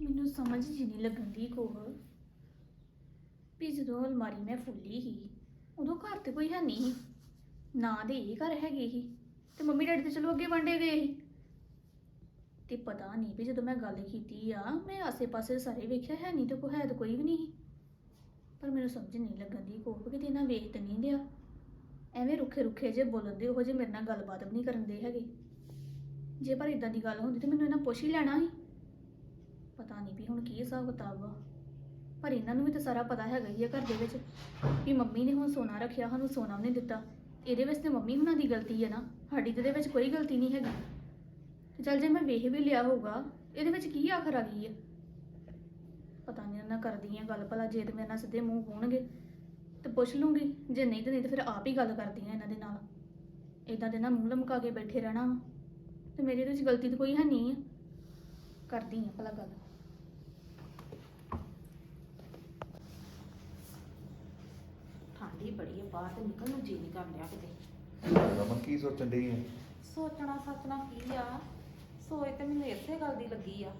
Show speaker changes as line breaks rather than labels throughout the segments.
ਮੈਨੂੰ ਸਮਝ ਜੀ ਨਹੀਂ ਲੱਗਣ ਦੀ ਕੋਹ। ਵੀ ਜਦੋਂ ਅਲਮਾਰੀ ਮੈਂ ਫੁੱਲੀ ਸੀ ਉਦੋਂ ਘਰ ਤੇ ਕੋਈ ਹੈ ਨਹੀਂ। ਨਾ ਦੇ ਇਹ ਘਰ ਹੈਗੇ ਸੀ ਤੇ ਮੰਮੀ ਡੈਡੀ ਤੇ ਚਲੋ ਅੱਗੇ ਵੰਡੇ ਗਏ ਸੀ ਤੇ ਪਤਾ ਨਹੀਂ ਵੀ ਜਦੋਂ ਮੈਂ ਗੱਲ ਕੀਤੀ ਆ, ਮੈਂ ਆਸੇ-ਪਾਸੇ ਸਾਰੇ ਵੇਖਿਆ ਹੈ ਨਹੀਂ ਤੇ ਕੋਈ ਹੈ ਤਾਂ ਕੋਈ ਵੀ ਨਹੀਂ। ਸੀ। ਪਰ ਮੈਨੂੰ ਸਮਝ ਨਹੀਂ ਲੱਗਣ ਦੀ ਕੋਹ ਕਿਤੇ ਨਾ ਵੇਖ ਤਾਂ ਨਹੀਂ ਦਿਆ। ਐਵੇਂ ਰੁੱਖੇ ਰੁੱਖੇ ਜੇ ਬੋਲਣ ਦੇ ਉਹ ਜੇ ਮੇਰੇ ਨਾਲ ਗੱਲਬਾਤ ਵੀ ਨਹੀਂ ਕਰਨ ਦੇ ਹੈਗੇ। ਜੇ ਪਰ ਇਦਾਂ ਦੀ ਗੱਲ ਹੁੰਦੀ ਤੇ ਮੈਨੂੰ ਇਹਨਾਂ ਪੁੱਛ ਹੀ ਲੈਣਾ ਸੀ। ਨਹੀਂ ਵੀ ਹੁਣ ਕੀ ਹਿਸਾਬ ਕਿਤਾਬ ਵਾ ਪਰ ਇਹਨਾਂ ਨੂੰ ਵੀ ਤਾਂ ਸਾਰਾ ਪਤਾ ਹੈਗਾ ਹੀ ਆ ਘਰ ਦੇ ਵਿੱਚ ਵੀ ਮੰਮੀ ਨੇ ਹੁਣ ਸੋਨਾ ਰੱਖਿਆ, ਸਾਨੂੰ ਸੋਨਾ ਵੀ ਨਹੀਂ ਦਿੱਤਾ। ਇਹਦੇ ਵਿੱਚ ਤੇ ਮੰਮੀ ਹੁਣਾਂ ਦੀ ਗਲਤੀ ਹੈ ਨਾ, ਸਾਡੀ ਤੇ ਇਹਦੇ ਵਿੱਚ ਕੋਈ ਗਲਤੀ ਨਹੀਂ ਹੈਗੀ। ਤੇ ਚੱਲ ਜੇ ਮੈਂ ਵੇਖ ਵੀ ਲਿਆ ਹੋਊਗਾ, ਇਹਦੇ ਵਿੱਚ ਕੀ ਆਖਰ ਆ ਗਈ ਹੈ ਪਤਾ ਨਹੀਂ ਉਹਨਾਂ ਕਰਦੀ ਆ ਗੱਲ, ਭਲਾ ਜੇ ਤੇ ਮੇਰੇ ਨਾਲ ਸਿੱਧੇ ਮੂੰਹ ਹੋਣਗੇ ਤੇ ਪੁੱਛ ਲੂੰਗੀ, ਜੇ ਨਹੀਂ ਤੇ ਨਹੀਂ ਤੇ ਫਿਰ ਆਪ ਹੀ ਗੱਲ ਕਰਦੀ ਆ ਇਹਨਾਂ ਦੇ ਨਾਲ। ਇਦਾਂ ਦੇ ਨਾ ਮੂੰਹ ਲਮਕਾ ਕੇ ਬੈਠੇ ਰਹਿਣਾ ਵਾ, ਤੇ ਮੇਰੀ ਇਹਦੇ ਵਿੱਚ ਗਲਤੀ ਤਾਂ ਕੋਈ ਹੈ ਨਹੀਂ ਆ। ਕਰਦੀ ਆ ਭਲਾ ਗੱਲ
ਠੰਡੀ ਬੜੀ ਹੈ ਬਾਹਰ ਤੇ ਨਿਕਲਣ ਨੂੰ ਜੀ ਨਹੀਂ ਕਰ ਰਿਹਾ ਕਿਤੇ।
ਰਮਨ ਕੀ ਸੋਚਣ ਡਈ ਹੈ
ਸੋਚਣਾ ਸੱਚਣਾ ਕੀ ਆ? ਸੋਚ ਤੇ ਮੈਨੂੰ ਇਸੇ ਗੱਲ ਦੀ ਲੱਗੀ ਆ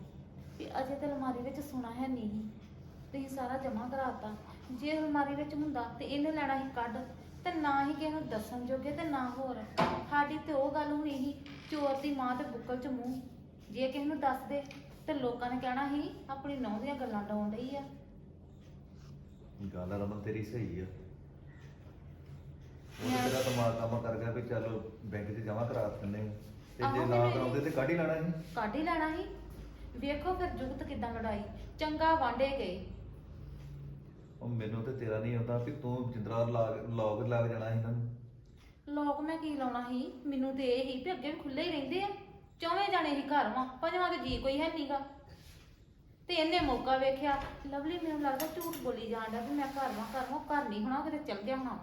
ਵੀ ਅਜੇ ਤੇ ਅਲਮਾਰੀ ਵਿੱਚ ਸੋਨਾ ਹੈ ਨਹੀਂ। ਸੀ। ਤੁਸੀਂ ਸਾਰਾ ਜਮ੍ਹਾਂ ਕਰਾਤਾ ਜੇ ਅਲਮਾਰੀ ਵਿੱਚ ਹੁੰਦਾ ਤੇ ਇਹਨੇ ਲੈਣਾ ਸੀ ਕੱਢ ਤੇ ਨਾ ਹੀ ਕਿਸੇ ਨੂੰ ਦੱਸਣ ਜੋਗੇ ਤੇ ਨਾ ਹੋਰ। ਸਾਡੀ ਤੇ ਉਹ ਗੱਲ ਹੋਣੀ ਸੀ ਚੋਰ ਦੀ ਮਾਂ ਤੇ ਬੁੱਕਲ ਚ ਮੂੰਹ। ਜੇ ਕਿਸੇ ਨੂੰ ਦੱਸ ਦੇ ਤੇ ਲੋਕਾਂ ਨੇ ਕਹਿਣਾ ਸੀ ਆਪਣੀ ਨੌਂ ਦੀਆਂ ਗੱਲਾਂ ਡਾਉਣ ਡਈ ਆ।
ਗੱਲ ਰਮਨ ਤੇਰੀ ਸਹੀ ਆ। ਉਹ ਤੇਰਾ ਕੰਮ ਕਰ ਗਿਆ ਵੀ ਚੱਲ ਬੈਂਕ 'ਚ ਜਮਾ ਕਰਾ ਦਿੰਦੇ ਹਾਂ। ਤੇ ਜੇ ਨਾ ਕਰਾਉਂਦੇ ਤੇ ਕੱਢ ਹੀ ਲੈਣਾ ਸੀ।
ਕੱਢ ਹੀ ਲੈਣਾ ਸੀ। ਵੇਖੋ ਫਿਰ ਜੁਗਤ ਕਿਦਾਂ ਲੜਾਈ। ਚੰਗਾ ਵਾਂਡੇ ਗਏ।
ਉਹ ਮੈਨੂੰ ਤੇ ਤੇਰਾ ਨਹੀਂ ਆਉਂਦਾ ਵੀ ਤੂੰ ਜਿੰਦਰਾ ਲੌਗ ਲੱਗ ਜਾਣਾ ਸੀ ਇਹਨਾਂ ਨੂੰ।
ਲੋਕ ਮੈਂ ਕੀ ਲਾਉਣਾ ਸੀ? ਮੈਨੂੰ ਤੇ ਇਹ ਹੀ ਵੀ ਅੱਗੇ ਵੀ ਖੁੱਲੇ ਹੀ ਰਹਿੰਦੇ ਆ। ਚੌਵੇਂ ਜਾਣੇ ਹੀ ਘਰ ਵਾਂ। ਪੰਜਵਾਂ ਤੇ ਜੀ ਕੋਈ ਹੈ ਨਹੀਂਗਾ ਤੇ ਇਹਨੇ ਮੌਕਾ ਵੇਖਿਆ। ਲਵਲੀ ਮੈਨੂੰ ਲੱਗਦਾ ਝੂਠ ਬੋਲੀ ਜਾਂਦਾ ਵੀ ਮੈਂ ਘਰ ਵਾਂ ਘਰ ਵਾਂ। ਘਰ ਨਹੀਂ ਹੋਣਾ ਕਿਤੇ ਚਲ ਗਿਆ ਹੋਣਾ।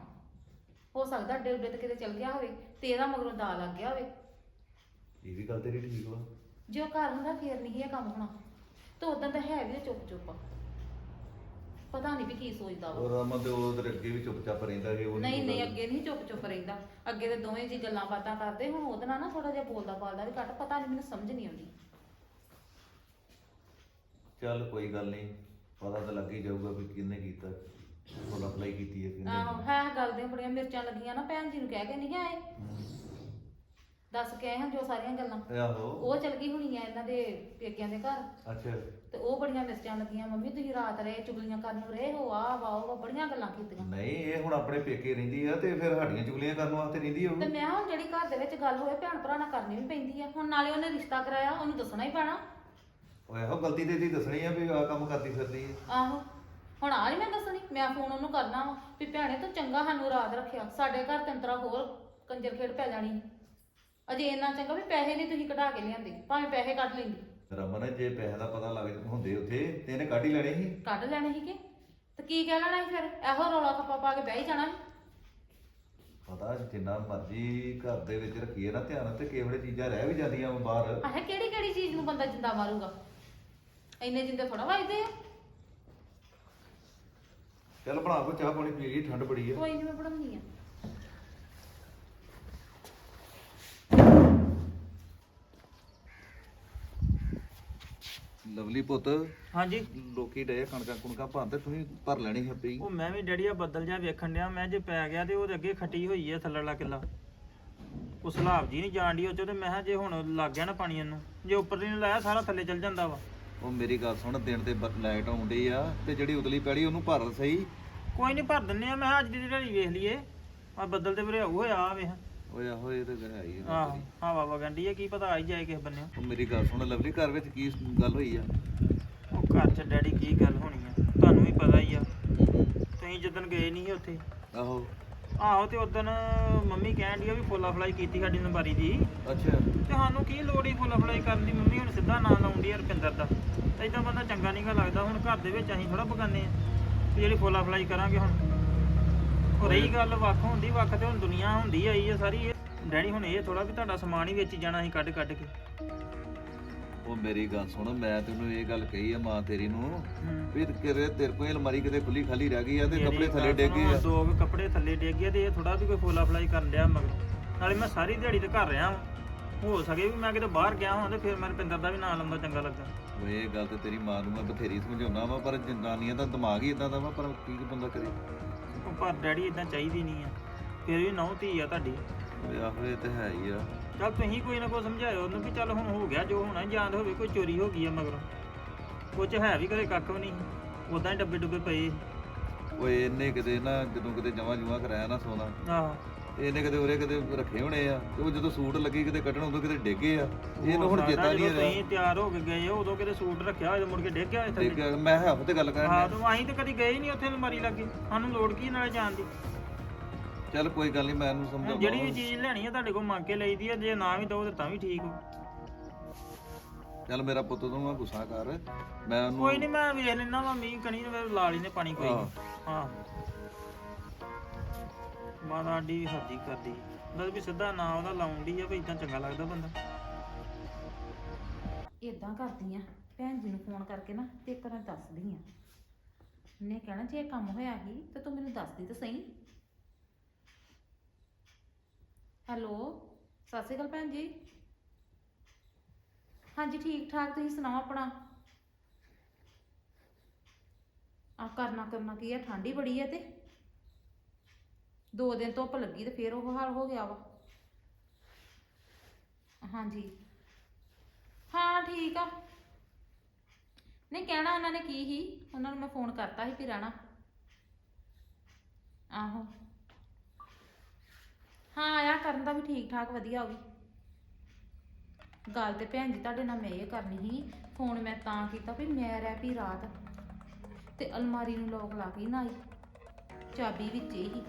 ਹੋ ਸਕਦਾ ਅੱਡੇ ਉੱਡੇ ਤੇ ਕਿਤੇ ਚਲ ਗਿਆ ਹੋਵੇ ਤੇ ਇਹਦਾ ਮਗਰੋਂ ਦਾ ਲੱਗ ਗਿਆ ਹੋਵੇ।
ਇਹ ਵੀ ਗੱਲ ਤੇਰੀ ਠੀਕ ਵਾ।
ਜੇ ਉਹ ਘਰ ਹੁੰਦਾ ਫੇਰ ਨਹੀਂ ਇਹ ਕੰਮ ਹੋਣਾ। ਤੇ ਉਦੋਂ ਤਾਂ ਹੈ ਵੀ ਚੁੱਪ ਚੁੱਪ। ਪਤਾ ਨਹੀਂ ਵੀ ਕੀ ਸੋਚਦਾ ਵਾ।
ਉਹ ਰਮਨ ਤੇ ਉਹ ਤੇਰੇ ਅੱਗੇ ਵੀ ਚੁੱਪਚਾਪ ਰਹਿੰਦਾ ਸੀ ਉਹ
ਨਹੀਂ ਨਹੀਂ ਅੱਗੇ ਨਹੀਂ ਚੁੱਪ ਚੁੱਪ ਰਹਿੰਦਾ। ਅੱਗੇ ਤੇ ਦੋਵੇਂ ਜੀ ਗੱਲਾਂ ਬਾਤਾਂ ਕਰਦੇ ਹੁਣ ਉਹਦੇ ਨਾਲ ਨਾ ਥੋੜਾ ਜਿਹਾ ਬੋਲਦਾ ਬਾਲਦਾ ਵੀ ਘੱਟ ਪਤਾ ਨਹੀਂ ਮੈਨੂੰ ਸਮਝ ਨਹੀਂ ਆਉਂਦੀ।
ਚੱਲ ਕੋਈ ਗੱਲ ਨਹੀਂ ਪਤਾ ਤਾਂ ਲੱਗ ਹੀ ਜਾਊਗਾ ਵੀ ਕਿਹਨੇ ਕੀਤਾ। ਫੁੱਲ ਅਪਲਾਈ ਕੀਤੀ ਹੈ ਕਿਹਨੇ
ਆਹੋ ਹੈ ਗੱਲ ਦੀਆਂ ਬੜੀਆਂ ਮਿਰਚਾਂ ਲੱਗੀਆਂ ਨਾ ਭੈਣ ਜੀ ਨੂੰ ਕਹਿ ਕੇ ਨਹੀਂ ਆਏ। ਦੱਸ ਕੇ ਆਏ ਹਾਂ ਜੋ ਸਾਰੀਆਂ ਗੱਲਾਂ।
ਆਹੋ।
ਉਹ ਚਲ ਗਈ ਹੋਣੀ ਆ ਇਹਨਾਂ ਦੇ ਪੇਕਿਆਂ ਦੇ ਘਰ।
ਅੱਛਾ।
ਤੇ ਉਹ ਬੜੀਆਂ ਮਿਰਚਾਂ ਲੱਗੀਆਂ ਮੰਮੀ ਤੁਸੀਂ ਰਾਤ ਰਹੇ ਚੁਗਲੀਆਂ ਕਰਨ ਨੂੰ ਰਹੇ ਹੋ ਆ ਵਾਓ ਬੜੀਆਂ ਗੱਲਾਂ ਕੀਤੀਆਂ।
ਨਹੀਂ ਇਹ ਹੁਣ ਆਪਣੇ ਪੇਕੇ ਰਹਿੰਦੀ ਆ ਤੇ ਫਿਰ ਸਾਡੀਆਂ ਚੁਗਲੀਆਂ ਕਰਨ ਵਾਸਤੇ ਰਹਿੰਦੀ ਉਹ।
ਤੇ ਮੈਂ ਹੁਣ ਜਿਹੜੀ ਘਰ ਦੇ ਵਿੱਚ ਗੱਲ ਹੋਵੇ ਭੈਣ ਭਰਾ ਨਾਲ ਕਰਨੀ ਵੀ ਪੈਂਦੀ ਆ। ਹੁਣ ਨਾਲੇ ਉਹਨੇ ਰਿਸ਼ਤਾ ਕਰਾਇਆ ਉਹਨੂੰ ਦੱਸਣਾ ਹੀ ਪੈਣਾ।
ਉਹ ਇਹੋ ਗਲਤੀ ਤੇ ਦੀ ਦੱਸਣੀ ਆ ਵੀ ਆ ਕੰਮ ਕਰਦੀ ਫਿਰਦੀ ਹੈ
ਆਹੋ। ਹੁਣ ਆ ਨਹੀਂ ਮੈਂ ਦੱਸਣੀ ਮੈਂ ਫੋਨ ਉਹਨੂੰ ਕਰਨਾ ਵਾ ਵੀ ਭੈਣੇ ਤੂੰ ਚੰਗਾ ਸਾਨੂੰ ਰਾਤ ਰੱਖਿਆ ਸਾਡੇ ਘਰ ਤੰਤਰਾ ਹੋਰ ਕੰਜਰ ਖੇਡ ਪੈ ਜਾਣੀ ਅਜੇ ਇੰਨਾ ਚੰਗਾ ਵੀ ਪੈਸੇ ਨਹੀਂ ਤੁਸੀਂ ਕਢਾ ਕੇ ਲਿਆਂਦੇ ਭਾਵੇਂ ਪੈਸੇ ਕੱਢ ਲੈਂਦੀ।
ਰਮਨ ਜੇ ਪੈਸੇ ਦਾ ਪਤਾ ਲੱਗ ਹੁੰਦੇ ਉੱਥੇ ਤੇ ਇਹਨੇ ਕੱਢ ਹੀ ਲੈਣੇ ਸੀ।
ਕੱਢ ਲੈਣੇ ਸੀਗੇ ਤੇ ਕੀ ਕਹਿ ਲੈਣਾ ਸੀ ਫਿਰ? ਇਹੋ ਰੌਲਾ ਖੱਪਾ ਪਾ ਕੇ ਬਹਿ ਹੀ ਜਾਣਾ ਸੀ।
ਪਤਾ ਜਿੰਨਾ ਮਰਜ਼ੀ ਘਰ ਦੇ ਵਿੱਚ ਰੱਖੀਏ ਨਾ ਧਿਆਨ ਤੇ ਕਿਹੜੇ ਚੀਜ਼ਾਂ ਰਹਿ ਵੀ ਜਾਂਦੀਆਂ ਬਾਹਰ।
ਆਹ ਕਿਹੜੀ ਕਿਹੜੀ ਚੀਜ਼ ਨੂੰ ਬੰਦਾ ਜਿੰਦਾ ਮਾਰੂਗਾ? ਇੰਨੇ ਜਿੰਦੇ ਥੋੜਾ ਵੱਜਦੇ ਆ।
ਚੱਲ ਬਣਾ ਕੋ ਚਾਹ ਪਾਣੀ ਪੀ ਲਈ ਠੰਡ ਬੜੀ ਆ।
ਕੋਈ ਨਹੀਂ ਮੈਂ ਪੜਾਉਂਦੀ ਆ।
ਲਵਲੀ ਪੁੱਤ
ਹਾਂਜੀ।
ਲੋਕੀ ਡੇ ਕਣਕਾਂ ਕੁਣਕਾਂ ਭਰਨ ਤੇ ਤੁਸੀਂ ਭਰ ਲੈਣੀ ਹੀ
ਉਹ ਮੈਂ ਵੀ ਡੈਡੀ ਆ ਬੱਦਲ ਜਿਹਾ ਵੇਖਣ ਡਿਆ ਮੈਂ ਜੇ ਪੈ ਗਿਆ ਤੇ ਉਹਦੇ ਅੱਗੇ ਖੱਟੀ ਹੋਈ ਹੈ ਥੱਲੜਾ ਕਿੱਲਾ। ਉਹ ਸਲਾਬ ਜੀ ਨਹੀਂ ਜਾਣ ਡਈ ਉਹ ਚੋਂ ਤੇ ਮੈਂ ਕਿਹਾ ਜੇ ਹੁਣ ਲੱਗ ਗਿਆ ਨਾ ਪਾਣੀ ਇਹਨੂੰ ਜੇ ਉੱਪਰ ਨਹੀਂ ਲਾਇਆ ਸਾਰਾ ਥੱਲੇ ਚੱਲ ਜਾਂਦਾ ਵਾ।
ਉਹ ਮੇਰੀ ਗੱਲ ਸੁਣ ਦਿਨ ਤੇ ਲਾਈਟ ਆਉਂਦੀ ਆ ਤੇ ਜਿਹੜੀ ਉਤਲੀ ਪੈੜੀ ਉਹਨੂੰ ਭਰ ਸਹੀ।
ਕੋਈ ਨਹੀਂ ਭਰ ਦਿੰਨੇ ਆ ਮੈਂ ਕਿਹਾ ਅੱਜ ਦੀ ਦਿਹਾੜੀ ਵੇਖ ਲਈਏ। ਆ ਬੱਦਲ ਤੇ ਵੀਰੇ ਹੋਇਆ ਆ ਵੇਖ।
ਓਏ ਆਹੋ ਇਹ ਤੇ ਗੱਲ ਹੈ ਹੀ ਆ।
ਆਹੋ ਹਵਾ ਵਗੰਡੀ ਹੈ ਕੀ ਪਤਾ ਆ ਹੀ ਜਾਏ ਕਿਸੇ ਬੰਨੇ
ਉਹ ਮੇਰੀ ਗੱਲ ਸੁਣ ਲਵਲੀ ਘਰ ਵਿੱਚ ਕੀ ਗੱਲ ਹੋਈ ਆ?
ਉਹ ਘਰ 'ਚ ਡੈਡੀ ਕੀ ਗੱਲ ਹੋਣੀ ਆ ਤੁਹਾਨੂੰ ਵੀ ਪਤਾ ਹੀ ਆ। ਤੁਸੀਂ ਜਦੋਂ ਗਏ ਨਹੀਂ ਉੱਥੇ।
ਆਹੋ।
ਆਹੋ ਤੇ ਉਦੋਂ ਮੰਮੀ ਕਹਿਣ ਡਈ ਆ ਵੀ ਫੁੱਲਾ ਫਲਾਈ ਕੀਤੀ ਸਾਡੀ ਨੰਬਾਰੀ ਦੀ।
ਅੱਛਾ।
ਤੇ ਸਾਨੂੰ ਕੀ ਲੋੜ ਹੀ ਫੁੱਲ ਫਲਾਈ ਕਰਨ ਦੀ? ਮੰਮੀ ਹੁਣ ਸਿੱਧਾ ਨਾਂ ਲਾਉਂਦੀ ਆ ਰੁਪਿੰਦਰ ਦਾ। ਏਦਾਂ ਬੰਦਾ ਚੰਗਾ ਨਹੀਂਗਾ ਲੱਗਦਾ। ਹੁਣ ਘਰ ਦੇ ਵਿੱਚ ਅਸੀਂ ਥੋੜਾ ਬਗਾਨੇ ਆ। ਵੀ ਜਿਹੜੀ ਫੁੱਲਾ ਫਲਾਈ ਕਰਾਂਗੇ ਹੁਣ। ਉਹ ਰਹੀ ਗੱਲ ਵੱਖ ਹੁੰਦੀ ਵੱਖ ਤੇ ਹੁਣ ਦੁਨੀਆ ਹੁੰਦੀ ਆਈ ਆ ਸਾਰੀ। ਇਹ ਡੈਡੀ ਹੁਣ ਇਹ ਥੋੜਾ ਵੀ ਤੁਹਾਡਾ ਸਮਾਨ ਹੀ ਵੇਚ ਜਾਣਾ ਅਸੀਂ ਕੱਢ ਕੱਢ ਕੇ।
ਉਹ ਮੇਰੀ ਗੱਲ ਸੁਣ ਮੈਂ ਤੈਨੂੰ ਇਹ ਗੱਲ ਕਹੀ ਆ ਮਾਂ ਤੇਰੀ ਨੂੰ। ਵੀ ਕਿਰੇ ਤੇਰੇ ਕੋਲ ਅਲਮਾਰੀ ਕਿਤੇ ਖੁੱਲੀ ਖਾਲੀ ਰਹਿ ਗਈ ਆ ਤੇ ਕੱਪੜੇ ਥੱਲੇ ਡਿੱਗ ਗਏ ਆ।
ਦੋ ਕੁ ਕੱਪੜੇ ਥੱਲੇ ਡਿੱਗ ਗਏ ਤੇ ਇਹ ਥੋੜਾ ਵੀ ਕੋਈ ਫੁੱਲਾ ਫਲਾਈ ਕਰਨ ਡਿਆ ਮਗਰ। ਨਾਲੇ ਮੈਂ ਸਾਰੀ ਦਿਹਾੜੀ ਤੇ ਘਰ ਰਿਹਾ ਵਾਂ। ਹੋ ਸਕੇ ਵੀ ਮੈਂ ਕਿਤੇ ਬਾਹਰ ਗਿਆ ਹਾਂ ਤੇ ਫਿਰ ਮੈਂ ਰੁਪਿੰਦਰ ਦਾ ਵੀ ਨਾਂ ਲੰਦਾ ਚੰਗਾ ਲੱਗਾ
ਉਹ ਇਹ ਗੱਲ ਤੇ ਤੇਰੀ ਮਾਂ ਨੂੰ ਮੈਂ ਬਥੇਰੀ ਸਮਝਾਉਣਾ ਵਾ ਪਰ ਜਨਾਨੀਆਂ ਦਾ ਦਿਮਾਗ ਹੀ ਇਦਾਂ ਦਾ ਵਾ ਪਰ ਕੀ ਬੰਦਾ ਕਰੇ?
ਪਰ ਡੈਡੀ ਇਦਾਂ ਚਾਹੀਦੀ ਨਹੀਂ ਆ। ਫਿਰ ਵੀ ਨਹੁੰ ਧੀ ਆ ਤੁਹਾਡੀ।
ਆਹੋ ਇਹ ਤੇ ਹੈ ਹੀ ਆ।
ਚੱਲ ਤੁਸੀਂ ਕੋਈ ਨਾ ਕੋਈ ਸਮਝਾਇਓ ਉਹਨੂੰ ਕਿ ਚੱਲ ਹੁਣ ਹੋ ਗਿਆ ਜੋ ਹੋਣਾ ਜਾਂਦ ਹੋਵੇ ਕੋਈ ਚੋਰੀ ਹੋ ਗਈ ਆ ਮਗਰੋਂ। ਕੁਝ ਹੈ ਵੀ ਕਦੇ ਕੱਖ ਵੀ ਨਹੀਂ ਉਦਾਂ ਹੀ ਡੱਬੇ ਡੁੱਬੇ ਪਏ।
ਓਏ ਇਹਨੇ ਕਿਤੇ ਨਾ ਜਦੋਂ ਕਿਤੇ ਜਮਾ ਜੁਮਾ ਕਰਾਇਆ ਨਾ ਸੋਨਾ
ਆਹੋ।
ਇਹਨੇ ਕਿਤੇ ਉਰੇ ਕਿਤੇ ਰੱਖੇ ਹੋਣੇ ਆ ਤੇ ਉਹ ਜਦੋਂ ਸੂਟ ਲੱਗੀ ਕਿਤੇ ਕੱਢਣ ਉਦੋਂ ਕਿਤੇ ਡਿੱਗੇ ਆ। ਇਹਨੂੰ ਹੁਣ ਚੇਤਾ ਨਹੀਂ ਰਿਹਾ
ਤੁਸੀਂ ਤਿਆਰ ਹੋ ਕੇ ਗਏ ਹੋ, ਉਦੋਂ ਕਿਤੇ ਸੂਟ ਰੱਖਿਆ ਹੋਇਆ ਤੇ ਮੁੜ ਕੇ ਡਿੱਗ ਗਿਆ ਇੱਥੇ।
ਡਿੱਗ ਮੈਂ ਹੱਥ ਤੇ ਗੱਲ ਕਰਨ
ਹਾਂ। ਤੂੰ ਅਸੀਂ ਤੇ ਕਦੀ ਗਏ ਹੀ ਨਹੀਂ ਉੱਥੇ ਅਲਮਾਰੀ ਲੱਗੇ। ਸਾਨੂੰ ਲੋੜ ਕੀ ਨਾਲੇ ਜਾਣ ਦੀ?
ਚੱਲ ਕੋਈ ਗੱਲ ਨਹੀਂ ਮੈਂ ਇਹਨੂੰ ਸਮਝਾਉਂਦਾ
ਜਿਹੜੀ ਵੀ। ਚੀਜ਼ ਲੈਣੀ ਆ ਤੁਹਾਡੇ ਕੋਲ ਮੰਗ ਕੇ ਲਈਦੀ ਆ ਜੇ ਨਾ ਵੀ ਦੋ ਤੇ ਤਾਂ ਵੀ ਠੀਕ ਹੋ
ਚੱਲ ਮੇਰਾ ਪੁੱਤ ਤੂੰ ਨਾ ਗੁੱਸਾ ਕਰ ਮੈਂ ਉਹਨੂੰ
ਕੋਈ ਨਹੀਂ ਮੈਂ ਵੇਖ ਲੈਣਾ ਵਾ ਮੀਂਹ ਕਣੀ ਨੇ ਫਿਰ ਲਾ ਲਈ ਨੇ ਪਾਣੀ ਕੋਈ ਨੀ। ਹਾਂ। ਮਾਤਾ ਆਡੀ ਵੀ ਹੱਦੀ ਕਰਦੀ ਬਸ ਵੀ ਸਿੱਧਾ ਨਾਂ ਉਹਦਾ ਲਾਉਂਦੀ ਆ ਵੀ ਇਦਾਂ ਚੰਗਾ ਲੱਗਦਾ ਬੰਦਾ।
ਇਦਾਂ ਕਰਦੀ ਆ ਭੈਣ ਜੀ ਨੂੰ ਫੋਨ ਕਰਕੇ ਨਾ ਤੇ ਇੱਕ ਵਾਰ ਦੱਸਦੀ ਆ। ਨੇ ਕਹਿਣਾ ਜੇ ਇਹ ਕੰਮ ਹੋਇਆ ਸੀ ਤੇ ਤੂੰ ਮੈਨੂੰ ਦੱਸਦੀ ਤਾਂ ਸਹੀ। ਹੈਲੋ, ਸਤਿ ਸ਼੍ਰੀ ਅਕਾਲ ਭੈਣ ਜੀ। ਹਾਂਜੀ, ਠੀਕ ਠਾਕ, ਤੁਸੀਂ ਸੁਣਾਓ ਆਪਣਾ? ਆ ਕਰਨਾ ਕਰਨਾ ਕੀ ਆ, ਠੰਡੀ ਬੜੀ ਆ ਤੇ ਦੋ ਦਿਨ ਧੁੱਪ ਲੱਗੀ ਤੇ ਫੇਰ ਉਹ ਹਾਲ ਹੋ ਗਿਆ ਵਾ। ਹਾਂਜੀ। ਹਾਂ, ਠੀਕ ਆ। ਨਹੀਂ, ਕਹਿਣਾ ਉਹਨਾਂ ਨੇ ਕੀ ਹੀ ਉਹਨਾਂ ਨੂੰ ਮੈਂ ਫੋਨ ਕਰਤਾ ਸੀ ਵੀ ਰਹਿਣਾ। ਆਹੋ। ਹਾਂ ਆਇਆ ਕਰਨ ਦਾ ਵੀ ਠੀਕ ਠਾਕ ਵਧੀਆ ਉਹ ਵੀ। ਗੱਲ ਤੇ ਭੈਣ ਜੀ ਤੁਹਾਡੇ ਨਾਲ ਮੈਂ ਇਹ ਕਰਨੀ ਸੀ ਫੋਨ ਮੈਂ ਤਾਂ ਕੀਤਾ ਵੀ ਮੈਂ ਰਹਿ ਪਈ ਰਾਤ। ਤੇ ਅਲਮਾਰੀ ਨੂੰ ਲੋਕ ਲਾ ਕੇ ਨਾ ਆਈ, ਚਾਬੀ ਵਿੱਚ ਹੀ।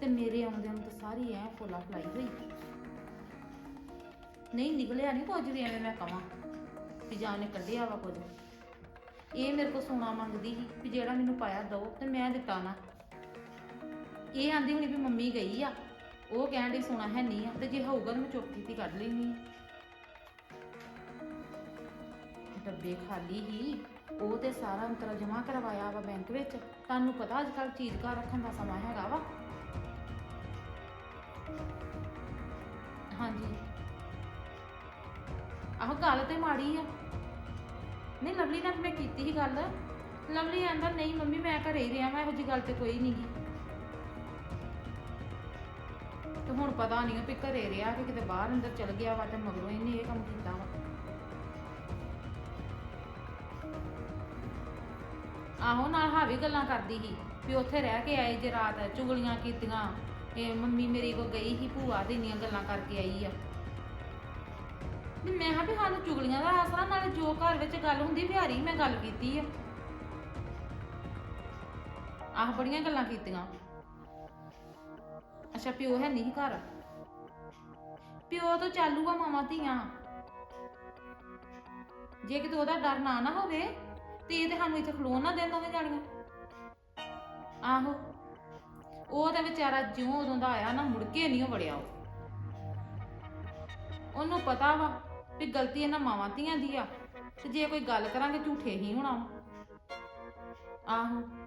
ਤੇ ਮੇਰੇ ਆਉਂਦਿਆਂ ਨੂੰ ਤਾਂ ਸਾਰੀ ਐ ਫੁੱਲਾ ਫਲਾਈ ਹੋਈ। ਨਹੀਂ, ਨਿਕਲਿਆ ਨਹੀਂ ਕੁਝ ਵੀ, ਐਵੇਂ ਮੈਂ ਕਵਾਂ ਵੀ ਜਾਂ ਨੇ ਕੱਢਿਆ ਵਾ ਕੁਝ। ਇਹ ਮੇਰੇ ਕੋਲ ਸੋਨਾ ਮੰਗਦੀ ਸੀ ਵੀ ਜਿਹੜਾ ਮੈਨੂੰ ਪਾਇਆ ਦੋ, ਤੇ ਮੈਂ ਦਿੱਤਾ ਨਾ। ਇਹ ਆਂਦੀ ਹੁਣੀ ਵੀ ਮੰਮੀ ਗਈ ਆ। ਉਹ ਕਹਿਣ ਡਈ ਸੋਨਾ ਹੈ ਨਹੀਂ ਆ, ਤੇ ਜੇ ਹੋਊਗਾ ਤਾਂ ਮੈਂ ਚੁੱਪ ਕੀਤੀ ਕੱਢ ਲੈਣੀ ਡੱਬੇ ਖਾਲੀ ਹੀ, ਉਹ ਤੇ ਸਾਰਾ ਅੰਤਰਾ ਜਮ੍ਹਾਂ ਕਰਵਾਇਆ ਵਾ ਬੈਂਕ ਵਿੱਚ। ਤੁਹਾਨੂੰ ਪਤਾ ਅੱਜ ਕੱਲ ਚੀਜ਼ ਘਰ ਰੱਖਣ ਦਾ ਸਮਾਂ ਹੈਗਾ ਵਾ। ਹਾਂਜੀ। ਆਹੋ ਗੱਲ ਤੇ ਮਾੜੀ ਆ। ਨਹੀਂ, ਲਵਲੀ ਨਾਲ ਮੈਂ ਕੀਤੀ ਸੀ ਗੱਲ। ਲਵਲੀ ਆਂਦਾ, ਨਹੀਂ ਮੰਮੀ, ਮੈਂ ਘਰੇ ਹੀ ਰਿਹਾ ਮੈਂ ਇਹੋ ਜੀ ਗੱਲ ਤੇ ਕੋਈ ਨਹੀਂ ਗੀ। ਤੇ ਹੁਣ ਪਤਾ ਨਹੀਂ ਵੀ ਘਰੇ ਰਿਹਾ ਕਿ ਕਿਤੇ ਬਾਹਰ ਅੰਦਰ ਚਲ ਗਿਆ ਵਾ ਤੇ ਮਗਰੋਂ ਇਹਨੇ ਇਹ ਕੰਮ ਕੀਤਾ ਵਾ। ਆਹੋ, ਨਾਲ ਹਾਵੀ ਗੱਲਾਂ ਕਰਦੀ ਸੀ ਵੀ ਉੱਥੇ ਰਹਿ ਕੇ ਆਏ ਜੇ ਰਾਤ, ਚੁਗਲੀਆਂ ਕੀਤੀਆਂ। ਇਹ ਮੰਮੀ ਮੇਰੀ ਕੋ ਗਈ ਸੀ, ਭੂਆ ਦੇ ਇੰਨੀਆਂ ਗੱਲਾਂ ਕਰਕੇ ਆਈ ਆ। ਵੀ ਮੈਂ ਹਾਂ ਵੀ ਸਾਨੂੰ ਚੁਗਲੀਆਂ ਦਾ ਆਸਰਾ, ਨਾਲੇ ਜੋ ਘਰ ਵਿੱਚ ਗੱਲ ਹੁੰਦੀ ਵਿਹਾਰੀ, ਮੈਂ ਗੱਲ ਕੀਤੀ ਆ। ਆਹ ਬੜੀਆਂ ਗੱਲਾਂ ਕੀਤੀਆਂ। ਅੱਛਾ, ਪਿਓ ਹੈ ਨਹੀਂ ਘਰ। ਪਿਓ ਤਾਂ ਚਾਲੂ ਮਾਵਾਂ ਧੀਆਂ। ਜੇ ਕਿਤੇ ਉਹਦਾ ਡਰ ਨਾ ਨਾ ਹੋਵੇ, ਤੇ ਇਹ ਤੇ ਸਾਨੂੰ ਇੱਥੇ ਖਲੋਣ ਨਾ ਦੇਣ ਦੋਵੇਂ ਜਾਣੀਆਂ। ਆਹੋ, ਉਹ ਤਾਂ ਵਿਚਾਰਾ ਜਿਉਂ ਉਦੋਂ ਦਾ ਆਇਆ ਨਾ, ਮੁੜ ਕੇ ਨਹੀਂ ਉਹ ਵੜਿਆ ਉਹ। ਉਹਨੂੰ ਪਤਾ ਵਾ ਵੀ ਗਲਤੀ ਇਹਨਾਂ ਮਾਵਾਂ ਧੀਆਂ ਦੀ ਆ, ਤੇ ਜੇ ਕੋਈ ਗੱਲ ਕਰਾਂਗੇ ਝੂਠੇ ਹੀ ਹੋਣਾ ਵਾ। ਆਹੋ।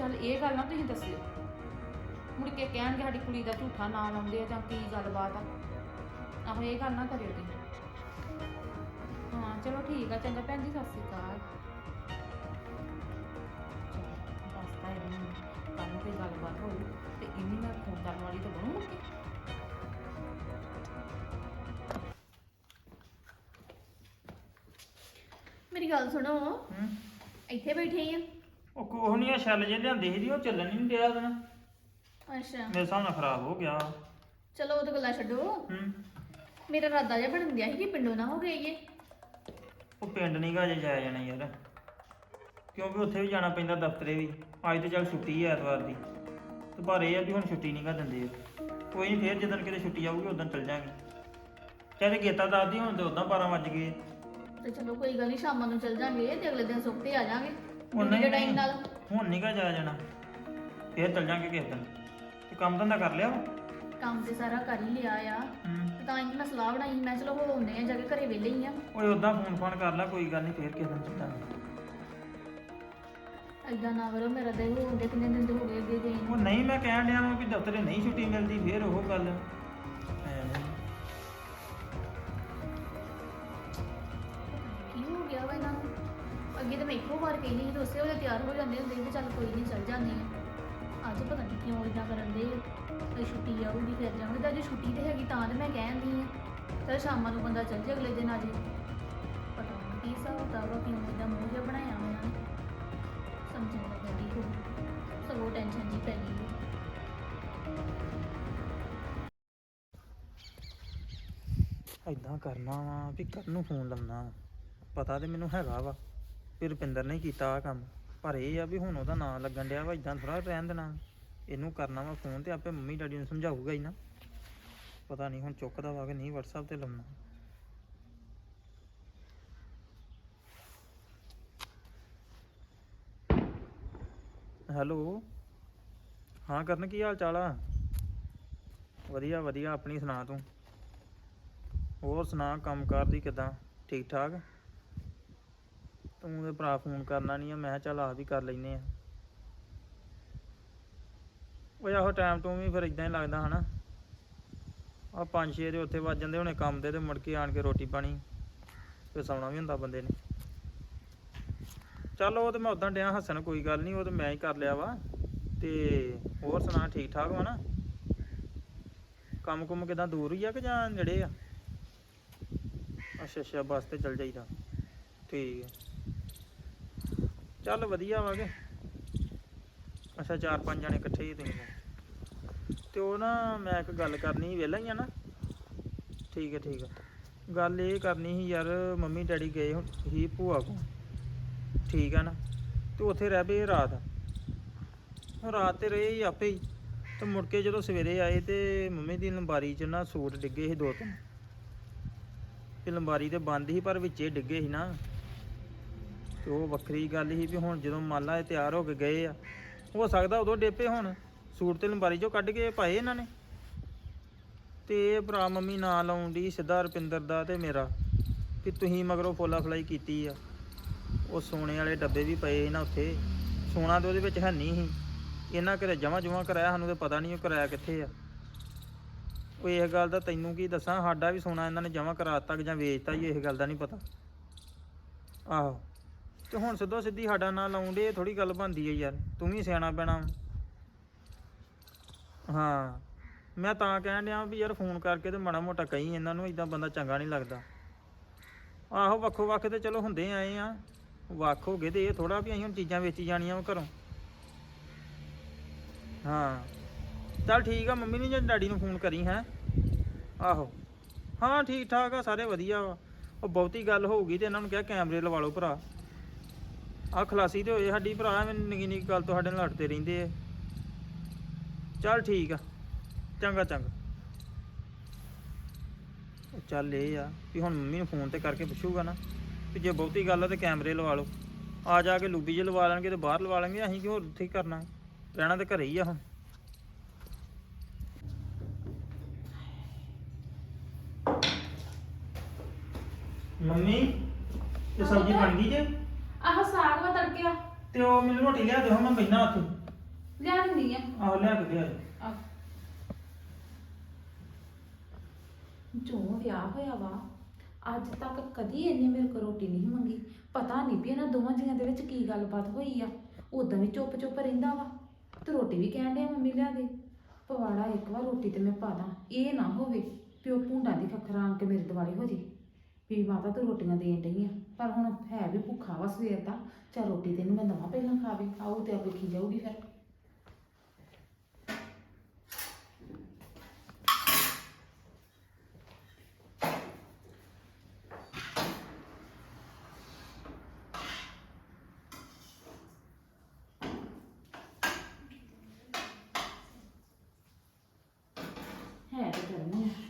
ਚੱਲ ਇਹ ਗੱਲ ਨਾ ਤੁਸੀਂ ਦੱਸਿਓ ਮੁੜ ਕੇ ਕਹਿਣਗੇ ਸਾਡੀ ਕੁੜੀ ਦਾ ਝੂਠਾ ਨਾਂ ਲਾਉਂਦੇ ਆ ਜਾਂ ਕੀ ਗੱਲਬਾਤ ਆ। ਆਹੋ ਇਹ ਗੱਲ ਨਾ ਕਰਿਓ ਤੁਸੀਂ। ਹਾਂ ਚਲੋ ਠੀਕ ਆ ਚੰਗਾ ਭੈਣ ਜੀ ਸਤਿ ਸ਼੍ਰੀ ਅਕਾਲ। ਚਲੋ, ਦੱਸਤਾ ਇਹਨੂੰ ਕੱਲ ਨੂੰ ਕੋਈ ਗੱਲਬਾਤ ਹੋਈ ਤੇ ਇਹਨੀ ਮੈਂ ਫੋਨ ਕਰਨ ਵਾਲੀ ਤਾਂ ਬਣੂ ਮੁੜ ਕੇ।
ਮੇਰੀ ਗੱਲ ਸੁਣੋ।
ਹੂੰ।
ਇੱਥੇ ਬੈਠੇ ਆ।
ਉਹ ਕੋਹ ਨਹੀਂ ਆ ਛੱਲ ਜੇ ਲਿਆਂਦੇ ਸੀ ਜੀ ਉਹ ਚੱਲਣ ਨਹੀਂ ਡਿਆ ਉਹਦੇ ਨਾਲ।
ਅੱਛਾ।
ਮੇਰੇ ਹਿਸਾਬ ਨਾਲ ਖਰਾਬ ਹੋ ਗਿਆ।
ਚਲੋ ਉਹ ਤਾਂ ਗੱਲਾਂ ਛੱਡੋ।
ਹੂੰ।
ਮੇਰਾ ਰਾਦਾ ਜਿਹਾ ਬਣਨ ਗਿਆ ਸੀ ਕਿ ਪਿੰਡੋਂ ਨਾ ਹੋ ਗਏ ਇਹ।
ਉਹ ਪਿੰਡ ਨਹੀਂ ਗਾ ਜੇ ਜਾਇਆ ਜਾਣਾ ਯਾਰ। ਕਿਉਂਕਿ ਉੱਥੇ ਵੀ ਜਾਣਾ ਪੈਂਦਾ ਦਫ਼ਤਰੇ ਵੀ। ਅੱਜ ਤੇ ਚੱਲ ਛੁੱਟੀ ਹੈ ਐਤਵਾਰ ਦੀ। ਤੇ ਪਰ ਇਹ ਆ ਵੀ ਹੁਣ ਛੁੱਟੀ ਨਹੀਂ ਗਾ ਦਿੰਦੇ। ਕੋਈ ਨਹੀਂ ਫੇਰ ਜਦੋਂ ਕਿਤੇ ਛੁੱਟੀ ਆਊਗੀ ਉਦੋਂ ਚੱਲ ਜਾਾਂਗੇ। ਚਾਹੇ ਗੇਤਾ ਦੱਸਦੀ ਹੁਣ ਤੇ ਉਦਾਂ 12 ਵੱਜ ਗਏ।
ਤੇ ਚਲੋ ਕੋਈ ਗੱਲ ਨਹੀਂ ਸ਼ਾਮਾਂ ਨੂੰ ਚੱਲ ਜਾਾਂਗੇ ਤੇ ਅਗਲੇ ਦਿਨ ਸੁੱਖ ਤੇ ਆ ਜਾਾਂਗੇ।
ਉਹ ਨਹੀਂ।
ਟਾਈਮ ਨਾਲ?
ਹੁਣ ਨਹੀਂ ਗਾ ਜਾਇਆ ਜਾਣਾ। ਫੇਰ ਚੱਲ ਜਾਾਂਗੇ ਕਿਸੇ ਦਿਨ। ਤੇ ਕੰਮ ਧੰਦਾ ਕਰ ਲਿਆ ਵਾ?
ਕੰਮ ਤੇ ਸਾਰਾ ਕਰ ਹੀ ਲਿਆ ਆ।
ਹੂੰ।
ਤੇ ਤਾਂ ਹੀ ਮੈਂ ਸਲਾਹ ਬਣਾਈ ਮੈਂ ਚਲੋ ਹੋ ਆਉਂਦੇ ਆ ਜਾ ਕੇ ਘਰੇ ਵਿਹਲੇ ਹੀ ਆ।
ਓਏ ਉਦਾਂ ਫੋਨ ਫਾਨ ਕਰ ਲੈ ਕੋਈ ਗੱਲ ਨਹੀਂ ਫੇਰ ਕਿਸੇ ਦਿਨ ਚੱਲਾਂਗੇ।
ਐਦਾਂ ਨਾ ਕਰੋ ਮੇਰਾ ਤੇ ਹੋ ਆਉਂਦੇ ਕਿੰਨੇ ਦਿਨ ਦੇ ਹੋ ਗਏ ਅੱਗੇ ਗਏ ਨੂੰ।
ਉਹ ਨਹੀਂ ਮੈਂ ਕਹਿਣ ਡਿਆ ਵਾਂ ਵੀ ਦਫ਼ਤਰੇ ਨਹੀਂ ਛੁੱਟੀ ਮਿਲਦੀ ਫੇਰ ਉਹ ਗੱਲ।
ਵਾਰ ਕਹਿੰਦੀ ਸੀ ਤੇ ਉਸੇ ਵੇਲੇ ਤਿਆਰ ਹੋ ਜਾਂਦੇ ਹੁੰਦੇ ਸੀ ਵੀ ਚੱਲ ਕੋਈ ਨਹੀਂ ਚੱਲ ਜਾਂਦੇ ਆ। ਅੱਜ ਪਤਾ ਨਹੀਂ ਕਿਉਂ ਇਦਾਂ ਕਰਨ ਦੇ ਤੇ ਛੁੱਟੀ ਆਊਗੀ ਫਿਰ ਜਾਵਾਂਗੇ। ਤਾਂ ਜੇ ਛੁੱਟੀ ਤੇ ਹੈਗੀ ਤਾਂ ਤੇ ਮੈਂ ਕਹਿੰਦੀ ਆ। ਚਲ ਸ਼ਾਮਾਂ ਨੂੰ ਬੰਦਾ ਚੱਲ ਜੇ ਅਗਲੇ ਦਿਨ ਆ ਜੇ ਪਤਾ ਨਹੀਂ ਕੀ ਹਿਸਾਬ ਹੁੰਦਾ ਵਾ ਕਿਉਂ ਇਦਾਂ ਮੂੰਹ ਜਿਹਾ ਬਣਾਇਆ ਉਹਨਾਂ ਨੇ। ਸਮਝਣ ਲੱਗਦੀ ਹੋ ਸਗੋਂ ਟੈਨਸ਼ਨ ਜੀ ਪੈ ਗਈ ਹੈ।
ਕਰਨਾ ਵਾ ਵੀ ਕਰਨ ਨੂੰ ਫੋਨ ਲਾਉਣਾ। ਪਤਾ ਤੇ ਮੈਨੂੰ ਹੈਗਾ ਵਾ। ਵੀ ਰੁਪਿੰਦਰ ਨੇ ਕੀਤਾ ਆ ਕੰਮ। ਪਰ ਇਹ ਆ ਵੀ ਹੁਣ ਉਹਦਾ ਨਾਂ ਲੱਗਣ ਡਿਆ ਵਾ ਇਦਾਂ ਥੋੜਾ ਰਹਿਣ ਦੇਣਾ। ਇਹਨੂੰ ਕਰਨਾ ਵਾ ਫੋਨ ਤੇ, ਆਪੇ ਮੰਮੀ ਡੈਡੀ ਨੂੰ ਸਮਝਾਊਗਾ ਹੀ ਨਾ। ਪਤਾ ਨਹੀਂ ਹੁਣ ਚੁੱਕਦਾ ਵਾ ਕਿ ਨਹੀਂ, WhatsApp ਤੇ ਲਾਉਣਾ। ਹੈਲੋ? ਹਾਂ, ਕਰਨ, ਕੀ ਹਾਲ ਚਾਲ ਆ? ਵਧੀਆ ਵਧੀਆ, ਆਪਣੀ ਸੁਣਾ ਤੂੰ। ਹੋਰ ਸੁਣਾ, ਕੰਮਕਾਰ ਦੀ ਕਿਦਾਂ? ਠੀਕ ਠਾਕ ਤੂੰ ਤੇ ਭਰਾ ਫੋਨ ਕਰਨਾ ਨਹੀਂ ਆ, ਮੈਂ ਕਿਹਾ ਚੱਲ ਆਪ ਹੀ ਕਰ ਲੈਨੇ ਆ। ਉਹ ਆਹੋ ਟਾਈਮ ਤੋਂ ਵੀ ਫਿਰ ਇਦਾਂ ਹੀ ਲੱਗਦਾ ਹਨਾ। ਆ ਪੰਜ ਛੇ ਦੇ ਉੱਥੇ ਵੱਜ ਜਾਂਦੇ ਹੁਣੇ ਕੰਮ ਦੇ, ਤੇ ਮੁੜ ਕੇ ਆਣ ਕੇ ਰੋਟੀ ਪਾਣੀ, ਫਿਰ ਸੌਣਾ ਵੀ ਹੁੰਦਾ ਬੰਦੇ ਨੇ। ਚੱਲ ਉਹ ਤੇ ਮੈਂ ਉਦਾਂ ਡਿਆ ਹੱਸਣ, ਕੋਈ ਗੱਲ ਨਹੀਂ ਉਹ ਤੇ ਮੈਂ ਹੀ ਕਰ ਲਿਆ ਵਾ। ਤੇ ਹੋਰ ਸੁਣਾ ਠੀਕ ਠਾਕ ਵਾ ਨਾ? ਕੰਮ ਕੁਮ ਕਿਦਾਂ, ਦੂਰ ਹੀ ਆ ਕਿ ਜਾਂ ਨੇੜੇ ਆ? ਅੱਛਾ ਅੱਛਾ ਬੱਸ ਤੇ ਚੱਲ ਜਾਈਦਾ। ਠੀਕ ਹੈ ਚੱਲ ਵਧੀਆ ਵਾਗੇ ਅੱਛਾ, ਚਾਰ ਪੰਜ ਜਣੇ ਇਕੱਠੇ ਹੀ ਤੁਸੀਂ। ਤੇ ਉਹ ਨਾ ਮੈਂ ਇੱਕ ਗੱਲ ਕਰਨੀ ਸੀ ਵਿਹਲਾ ਹੀ ਆ ਨਾ। ਠੀਕ ਹੈ ਠੀਕ ਹੈ ਗੱਲ ਇਹ ਕਰਨੀ ਸੀ ਯਾਰ, ਮੰਮੀ ਡੈਡੀ ਗਏ ਹੁਣ ਹੀ ਭੂਆ ਕੋ ਠੀਕ ਆ ਨਾ। ਤੇ ਉੱਥੇ ਰਹਿ ਪਏ ਰਾਤ। ਰਾਤ ਤੇ ਰਹੇ ਹੀ ਆਪੇ ਹੀ। ਤੇ ਮੁੜ ਕੇ ਜਦੋਂ ਸਵੇਰੇ ਆਏ ਤੇ ਮੰਮੀ ਦੀ ਲੰਬਾਰੀ 'ਚ ਨਾ ਸੂਟ ਡਿੱਗੇ ਸੀ ਦੋ ਤਿੰਨ। ਤੇ ਲੰਬਾਰੀ ਤੇ ਬੰਦ ਸੀ, ਪਰ ਵਿੱਚੇ ਡਿੱਗੇ ਸੀ ਨਾ। ਤੇ ਉਹ ਵੱਖਰੀ ਗੱਲ ਸੀ ਵੀ ਹੁਣ ਜਦੋਂ ਮਾਲਾ ਇਹ ਤਿਆਰ ਹੋ ਕੇ ਗਏ ਆ, ਹੋ ਸਕਦਾ ਉਦੋਂ ਡੇਪੇ ਹੁਣ। ਸੂਟ ਤੇ ਲੰਬਾਰੀ 'ਚੋਂ ਕੱਢ ਕੇ ਪਾਏ ਇਹਨਾਂ ਨੇ। ਤੇ ਇਹ ਭਰਾ ਮੰਮੀ ਨਾਂ ਲਾਉਣ ਦੀ ਸਿੱਧਾ ਰੁਪਿੰਦਰ ਦਾ ਤੇ ਮੇਰਾ, ਵੀ ਤੁਸੀਂ ਮਗਰੋਂ ਫੋਲਾ ਫਲਾਈ ਕੀਤੀ ਆ। ਉਹ ਸੋਨੇ ਵਾਲੇ ਡੱਬੇ ਵੀ ਪਏ ਇਹਨਾਂ ਉੱਥੇ। ਸੋਨਾ ਤੇ ਉਹਦੇ ਵਿੱਚ ਹੈ ਨਹੀਂ ਸੀ। ਇਹਨਾਂ ਘਰੇ ਜਮਾ ਜਮਾ ਕਰਾਇਆ, ਸਾਨੂੰ ਤੇ ਪਤਾ ਨਹੀਂ ਉਹ ਕਰਾਇਆ ਕਿੱਥੇ ਆ। ਉਹ ਇਹ ਗੱਲ ਦਾ ਤੈਨੂੰ ਕੀ ਦੱਸਾਂ, ਸਾਡਾ ਵੀ ਸੋਨਾ ਇਹਨਾਂ ਨੇ ਜਮਾ ਕਰਾਤਾ ਕਿ ਜਾਂ ਵੇਚਤਾ ਹੀ ਇਹ ਗੱਲ ਦਾ ਨਹੀਂ ਪਤਾ। ਆਹੋ। ਤੇ ਹੁਣ ਸਿੱਧੋ ਸਿੱਧੀ ਸਾਡਾ ਨਾਂ ਲਾਉਂਦੇ ਇਹ ਥੋੜੀ ਗੱਲ ਬਣਦੀ ਹੈ ਯਾਰ। ਤੂੰ ਵੀ ਸਿਆਣਾ ਪੈਣਾ ਵਾਂ। ਹਾਂ, ਮੈਂ ਤਾਂ ਕਹਿਣ ਡਿਆ ਵੀ ਯਾਰ ਫੋਨ ਕਰਕੇ ਤੇ ਮਾੜਾ ਮੋਟਾ ਕਹੀਂ ਇਹਨਾਂ ਨੂੰ ਇਦਾਂ ਬੰਦਾ ਚੰਗਾ ਨਹੀਂ ਲੱਗਦਾ। ਆਹੋ, ਵੱਖੋ ਵੱਖ ਤੇ ਚਲੋ ਹੁੰਦੇ ਆਏ ਆ। ਵੱਖ ਹੋ ਗਏ ਤੇ ਇਹ ਥੋੜਾ ਵੀ ਅਸੀਂ ਹੁਣ ਚੀਜ਼ਾਂ ਵੇਚੀ ਜਾਣੀਆਂ ਵਾ ਘਰੋਂ। ਹਾਂ। ਚੱਲ ਠੀਕ ਆ, ਮੰਮੀ ਨੂੰ ਜਾਂ ਡੈਡੀ ਨੂੰ ਫੋਨ ਕਰੀ, ਹੈ? ਆਹੋ। ਹਾਂ ਠੀਕ ਠਾਕ ਆ, ਸਾਰੇ ਵਧੀਆ ਵਾ। ਉਹ ਬਹੁਤੀ ਗੱਲ ਹੋਊਗੀ ਤੇ ਇਹਨਾਂ ਨੂੰ ਕਿਹਾ ਕੈਮਰੇ ਲਵਾ ਲਓ ਭਰਾ। ਆ ਖਲਾਸੀ ਤੇ ਹੋਏ ਸਾਡੀ ਭਰਾ ਐਵੇਂ ਨਿੱਕੀ ਨਿੱਕੀ ਗੱਲ ਤੋਂ ਸਾਡੇ ਨਾਲ ਲੜਦੇ ਰਹਿੰਦੇ ਆ। ਚੱਲ ਠੀਕ ਆ, ਚੰਗਾ ਚੰਗਾ। ਚੱਲ ਇਹ ਆ ਵੀ ਹੁਣ ਮੰਮੀ ਨੂੰ ਫੋਨ ਤੇ ਕਰਕੇ ਪੁੱਛੂਗਾ ਨਾ, ਵੀ ਜੇ ਬਹੁਤੀ ਗੱਲ ਆ ਤੇ ਕੈਮਰੇ ਲਵਾ ਲਓ। ਆ ਜਾ ਕੇ ਲੂਬੀ ਜੇ ਲਵਾ ਲੈਣਗੇ ਤੇ ਬਾਹਰ ਲਵਾ ਲੈਣਗੇ, ਅਸੀਂ ਕਿਉਂ ਉੱਥੇ ਹੀ ਕਰਨਾ? ਰਹਿਣਾ ਤੇ ਘਰੇ ਹੀ ਆ ਹੁਣ। ਮੰਮੀ, ਤੇ ਸਬਜ਼ੀ ਬਣ ਗਈ ਜੇ?
ਆਹ ਸਾਗ ਵਾ ਤੜਕਿਆ।
ਤੇ ਉਹ ਮੈਨੂੰ ਰੋਟੀ ਲਿਆ ਦਿਓ ਮੈਂ ਬੈਠਾ ਉੱਥੇ।
ਲਿਆ ਦਿੰਦੀ ਆ।
ਆਹੋ ਲਿਆ ਕੇ
ਆਹ। ਜੋ ਵਿਆਹ ਹੋਇਆ ਵਾ ਅੱਜ ਤੱਕ ਕਦੀ ਇਹਨੇ ਮੇਰੇ ਕੋਲ ਰੋਟੀ ਨਹੀਂ ਮੰਗੀ। ਪਤਾ ਨਹੀਂ ਵੀ ਇਹਨਾਂ ਦੋਵਾਂ ਜੀਆਂ ਦੇ ਵਿੱਚ ਕੀ ਗੱਲਬਾਤ ਹੋਈ ਆ। ਉਦਾਂ ਵੀ ਚੁੱਪ ਚੁੱਪ ਰਹਿੰਦਾ ਵਾ। ਤੇ ਰੋਟੀ ਵੀ ਕਹਿਣ ਡਿਆ ਮੰਮੀ ਲਿਆ ਦੇ ਪਵਾੜਾ ਇੱਕ ਵਾਰ ਰੋਟੀ ਤੇ ਮੈਂ ਪਾ ਦਾਂ ਇਹ ਨਾ ਹੋਵੇ ਵੀ ਉਹ ਭੁੰਡਾਂ ਦੀ ਖੱਖਰਾਂ ਕੇ ਮੇਰੇ ਦੁਆਲੇ ਹੋ ਜੇ। ਵੀ ਮਾਤਾ ਤੂੰ ਰੋਟੀਆਂ ਦੇਣ ਡਈ ਆ। ਪਰ ਹੁਣ ਹੈ ਵੀ ਭੁੱਖਾ ਵਾ ਸਵੇਰ ਦਾ। ਚਾ ਰੋਟੀ ਤੈਨੂੰ ਮੈਂ ਦਵਾਂ ਪਹਿਲਾਂ ਖਾਵੇ ਆਉ ਤੇ ਆ ਵੇਖੀ ਜਾਊਗੀ ਫਿਰ। ਹੈ ਤੇ ਗਰਮੀ ਆ।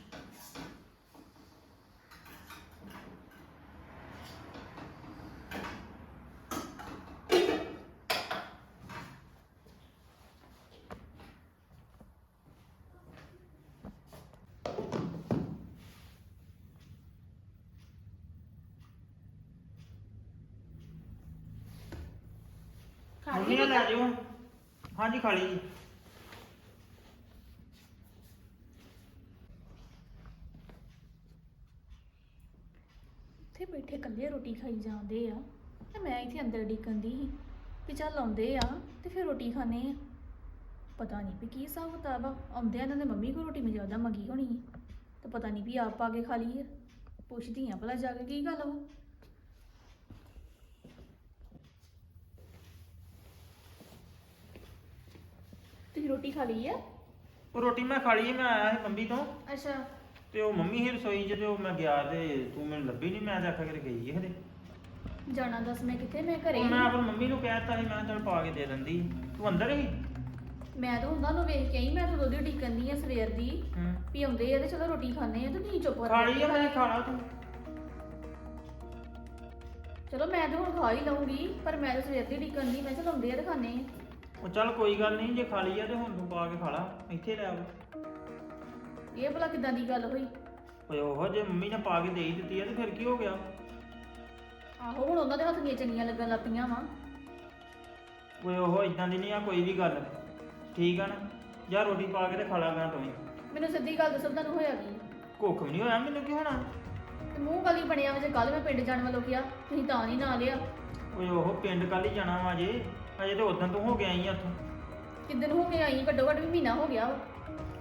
ਖਾ
ਨਾਲ ਲੈ ਜਾਓ ਹਾਂਜੀ, ਖਾ ਲਈ ਜੀ।
ਉੱਥੇ ਬੈਠੇ ਇਕੱਲੇ ਰੋਟੀ ਖਾਈ ਜਾਂਦੇ ਆ। ਤੇ ਮੈਂ ਇੱਥੇ ਅੰਦਰ ਡਿੱਕਣ ਦੀ ਸੀ ਵੀ ਚੱਲ ਆਉਂਦੇ ਆ ਤੇ ਫਿਰ ਰੋਟੀ ਖਾਣੇ ਆ। ਪਤਾ ਨਹੀਂ ਵੀ ਕੀ ਹਿਸਾਬ ਕਿਤਾਬ ਆ। ਆਉਂਦੇ ਆ ਇਹਨਾਂ ਦੇ ਮੰਮੀ ਕੋਲ ਰੋਟੀ ਮੈਂ ਜ਼ਿਆਦਾ ਮੰਗੀ ਹੋਣੀ ਸੀ ਤੇ ਪਤਾ ਨਹੀਂ ਵੀ ਆਪ ਆ ਕੇ ਖਾ ਲਈ ਆ ਪੁੱਛਦੀ ਆ ਭਲਾ ਜਾ ਕੇ ਕੀ ਗੱਲ ਵਾ। ਤੁਸੀਂ ਰੋਟੀ ਖਾ ਲਈ ਆ?
ਉਹ ਰੋਟੀ ਮੈਂ ਖਾ ਲਈ ਮੈਂ ਆਇਆ ਸੀ ਬੰਬੀ ਤੋਂ।
ਅੱਛਾ।
ਤੇ ਉਹ ਮੰਮੀ ਹੀ ਰਸੋਈ 'ਚ ਤੇ ਉਹ ਮੈਂ ਗਿਆ ਤੇ ਤੂੰ ਮੈਨੂੰ ਲੱਭੀ ਨਹੀਂ ਮੈਂ ਤਾਂ ਆਖਿਆ ਗਈ ਹੈ ਹਲੇ
ਜਾਣਾ ਦੱਸ ਮੈਂ ਕਿੱਥੇ ਮੈਂ ਘਰੇ
ਉਹ। ਮੈਂ ਆਪਣੀ ਮੰਮੀ ਨੂੰ ਕਹਿਤਾ ਸੀ ਮੈਂ ਚੱਲ ਪਾ ਕੇ ਦੇ ਦਿੰਦੀ। ਤੂੰ ਅੰਦਰ ਹੀ
ਮੈਂ ਤਾਂ ਉਹਨਾਂ ਨੂੰ ਵੇਖ ਕੇ ਆਈ ਮੈਂ ਤਾਂ ਉਹਦੀ ਡਿੱਕਣ ਦੀ ਆ ਸਵੇਰ ਦੀ। ਵੀ ਆਉਂਦੇ ਆ ਤੇ ਚਲੋ ਰੋਟੀ ਖਾਣੇ ਆ ਤੇ ਤੁਸੀਂ ਚੁੱਪ
ਖਾ ਲਈ ਆ ਮੈਂ ਖਾਣਾ ਤੂੰ।
ਚਲੋ ਮੈਂ ਤਾਂ ਹੁਣ ਖਾ ਹੀ ਲਵਾਂਗੀ ਪਰ ਮੈਂ ਤਾਂ ਸਵੇਰ ਦੀ ਡਿੱਕਣ ਦੀ ਮੈਂ ਚਲ ਆਉਂਦੇ ਆ ਤੇ ਖਾਣੇ ਆ।
ਉਹ ਚੱਲ ਕੋਈ ਗੱਲ ਨਹੀਂ ਜੇ ਖਾ ਲਈ ਆ ਤੇ ਹੁਣ ਤੂੰ ਪਾ ਕੇ ਖਾ ਲਾ ਇੱਥੇ ਲੈ ਆਓ
ਇਹ ਭਲਾ ਕਿਦਾਂ ਦੀ ਗੱਲ ਹੋਈ?
ਓਏ ਉਹ ਜੇ ਮੰਮੀ ਨੇ ਪਾ ਕੇ ਦੇ ਹੀ ਦਿੱਤੀ ਆ ਤੇ ਫਿਰ ਕੀ ਹੋ ਗਿਆ?
ਆਹੋ ਹੁਣ ਉਹਨਾਂ ਦੇ ਹੱਥ ਦੀਆਂ ਚੰਗੀਆਂ ਲੱਗਣ ਲੱਗ ਪਈਆਂ ਵਾ।
ਓਏ ਉਹ ਇਦਾਂ ਦੀ ਨਹੀਂ ਆ ਕੋਈ ਵੀ ਗੱਲ। ਠੀਕ ਆ ਨਾ? ਜਾਂ ਰੋਟੀ ਪਾ ਕੇ ਤੇ ਖਾ ਲਾ ਗਾ ਤੂੰ।
ਮੈਨੂੰ ਸਿੱਧੀ ਗੱਲ ਦੱਸੋ ਤੁਹਾਨੂੰ ਹੋਇਆ ਕੀ?
ਕੁੱਖ ਵੀ ਨਹੀਂ ਹੋਇਆ ਮੈਨੂੰ ਕੀ ਹੋਣਾ?
ਤੇ ਮੂੰਹ ਗਲੀ ਬਣਿਆ ਵਾ ਜੇ ਕੱਲ ਮੈਂ ਪਿੰਡ ਜਾਣ ਵੱਲੋਂ ਕਿਹਾ ਤੁਸੀਂ ਤਾਂ ਨਹੀਂ ਨਾ ਲਿਆ।
ਓਏ ਉਹ ਪਿੰਡ ਕੱਲ ਹੀ ਜਾਣਾ ਵਾ ਜੇ? ਅਜੇ ਤੇ ਉਦੋਂ ਤੂੰ ਹੋ ਕੇ ਆਈ ਆ ਉੱਥੋਂ।
ਕਿੱਦਣ ਹੋ ਕੇ ਆਈ ਘੱਟੋ ਘੱਟ ਵੀ ਮਹੀਨਾ ਹੋ ਗਿਆ ਵਾ।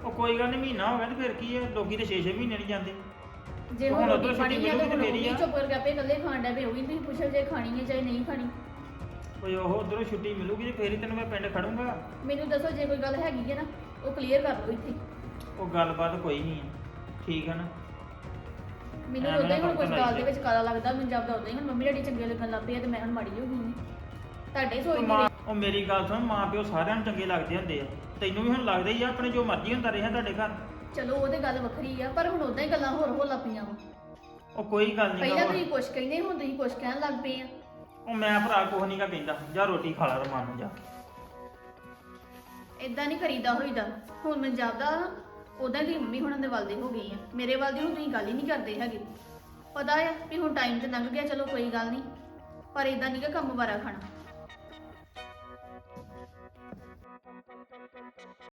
ਉਹ ਕੋਈ ਗੱਲ ਨਹੀਂ ਮਹੀਨਾ ਹੋ ਗਿਆ ਤੇ ਫਿਰ ਕੀ ਆ? ਲੋਕੀ ਤੇ 6-6 ਮਹੀਨੇ ਨਹੀਂ ਜਾਂਦੇ।
ਜੇ
ਹੁਣ
ਹੁਣ
ਉੱਧਰੋਂ
ਰੋਟੀ ਖਾਣੀ
ਛੁੱਟੀ
ਆ ਤਾਂ ਵੀ
ਹੀ ਆ।
ਚੁੱਪ ਕਰਕੇ ਆਪੇ ਇਕੱਲੇ ਖਾਣ ਡੈ ਪਏ ਉਹ ਵੀ ਤੁਸੀਂ ਪੁੱਛੋ ਜੇ ਖਾਣੀ ਹੈ ਚਾਹੇ ਨਹੀਂ ਖਾਣੀ।
ਓਏ ਉਹ ਉਧਰੋਂ ਛੁੱਟੀ ਮਿਲੂਗੀ ਤੇ ਫੇਰ ਹੀ ਤੈਨੂੰ ਮੈਂ ਪਿੰਡ ਖੜੂੰਗਾ।
ਮੈਨੂੰ ਦੱਸੋ ਜੇ ਕੋਈ ਗੱਲ ਹੈਗੀ ਹੈ ਨਾ ਉਹ ਕਲੀਅਰ ਕਰ ਲਓ ਇੱਥੇ।
ਉਹ ਗੱਲਬਾਤ ਕੋਈ ਨਹੀਂ ਆ। ਠੀਕ ਆ ਨਾ?
ਮੈਨੂੰ
ਐਵੇਂ
ਉਦਾਂ ਹੀ
ਨਾ
ਹੁਣ ਕੁਝ ਗੱਲ ਦੇ। ਵਿੱਚ ਕਾਲਾ ਲੱਗਦਾ ਮੈਨੂੰ ਜਾਪਦਾ ਉਦਾਂ ਹੀ। ਹੁਣ ਮੰਮੀ ਡੈਡੀ ਚੰਗੇ ਲੱਗਣ ਲੱਗ ਪਏ ਆ ਤੇ ਮੈਂ ਹੁਣ ਮਾੜੀ ਹੋ ਗਈ ਹਾਂ। ਤੁਹਾਡੇ
ਉਹ
ਸੋਚਦੇ
ਮਾਂ ਉਹ ਮੇਰੀ ਗੱਲ ਸੁਣ ਮਾਂ ਪਿਓ ਸਾਰਿਆਂ ਨੂੰ ਚੰਗੇ ਲੱਗਦੇ ਹੁੰਦੇ ਆ। ਤੈਨੂੰ ਵੀ ਹੁਣ ਲੱਗਦਾ ਹੀ ਆ ਆਪਣੇ ਜੋ ਮਰਜ਼ੀ ਹੁੰਦਾ ਰਿਹਾ ਤੁਹਾਡੇ ਘਰ।
ਚਲੋ ਉਹ ਤੇ ਗੱਲ ਵੱਖਰੀ ਆ ਪਰ ਹੁਣ ਉਦਾਂ ਹੀ ਗੱਲਾਂ ਹੋਰ ਹੋ ਲੱਗ ਪਈਆਂ ਵਾ।
ਉਹ ਕੋਈ ਗੱਲ ਨਹੀਂ
ਪਹਿਲਾਂ ਤੁਸੀਂ ਕੁਛ ਕਹਿੰਦੇ ਹੁਣ ਤੁਸੀਂ ਕੁਛ ਕਹਿਣ ਲੱਗ ਪਏ ਆ।
ਉਹ ਮੈਂ ਭਰਾ ਕੁਛ ਨਹੀਂਗਾ ਕਹਿੰਦਾ ਜਾ ਰੋਟੀ ਖਾ ਲਾ ਰਮਾਨ ਨੂੰ ਜਾ
ਇਦਾਂ ਨਹੀਂ ਕਰੀਦਾ ਹੋਈਦਾ। ਹੁਣ ਮੈਨੂੰ ਜਾਪਦਾ ਉਦਾਂ ਦੀ ਮੰਮੀ ਹੁਣਾਂ ਦੇ ਵੱਲ ਦੇ ਹੋ ਗਈ ਆ। ਮੇਰੇ ਵੱਲ ਦੀ ਹੁਣ ਤੁਸੀਂ ਗੱਲ ਹੀ ਨਹੀਂ ਕਰਦੇ ਹੈਗੇ। ਪਤਾ ਆ ਵੀ ਹੁਣ ਟਾਈਮ ਤੇ ਲੰਘ ਗਿਆ ਚਲੋ ਕੋਈ ਗੱਲ ਨਹੀਂ ਪਰ ਇਦਾਂ ਨਹੀਂ ਕਿ ਕੰਮ ਵਾਰਾ ਖਾਣਾ। Thank you.